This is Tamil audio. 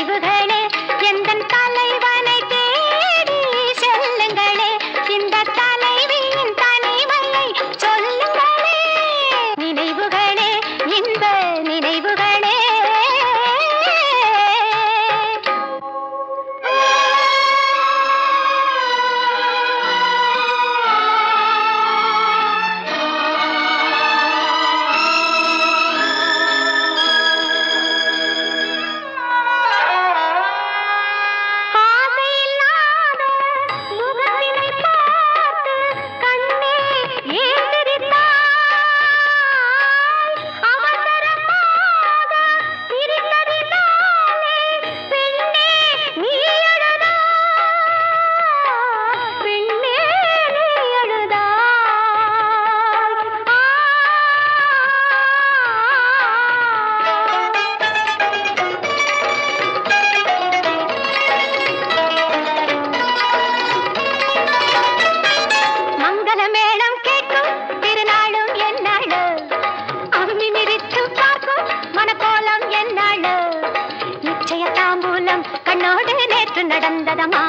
சொல்லுக நடந்ததமா?